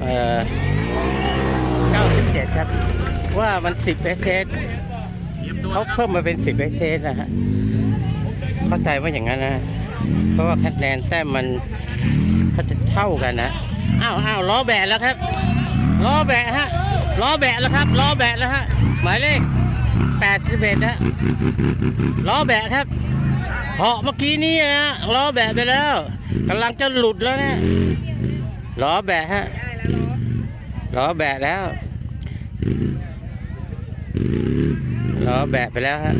เอ่อ97 ครับ ว่ามัน 10เอเเขาเพิ่มมาเป็น 10เอเนะฮะ เข้าใจว่าอย่างนั้นนะ เพราะว่าคะแนนแต้มมันเขาจะเท่ากันนะ อ้าวอ้าวล้อแบะแล้วครับล้อแบะฮะล้อแบะแล้วครับล้อแบะแล้วฮะหมายเลข81ฮะล้อแบะครับเหาะเมื่อกี้นี้นะล้อแบะไปแล้วกำลังจะหลุดแล้วนะ ล้อแบะฮะล้อแบะแล้วล้อแบะไปแล้วฮะ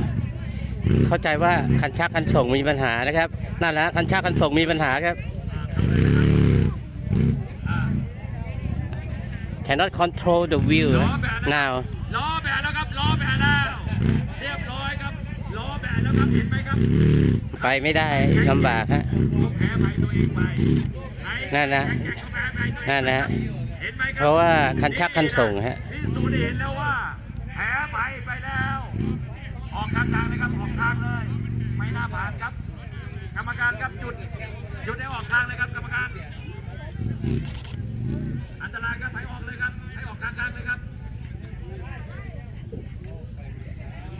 เข้าใจว่าคันชักคันส่งมีปัญหานะครับนั่นแหละคันชักคันส่งมีปัญหาครับ cannot control the wheel นะ now ล้อแบะแล้วครับล้อแบะแล้วเรียบร้อยครับล้อแบะแล้วครับเห็นไหมครับ ไปไม่ได้ลำบากฮะต้องแพ้ไปตัวเองไปใครนั่นนะ แข่งก็แพ้ไปตัวเองนั่นนะเห็นไหมคบเพราะว่าคันชักคันส่งฮะพิสูจน์ให้เห็นแล้วว่าแพ้ไปไปแล้ว ออกทางทางเลยครับออกทางเลย ไม่น่าผ่านครับ กรรมการครับจุดจุดได้ออกทางเลยครับกรรมการ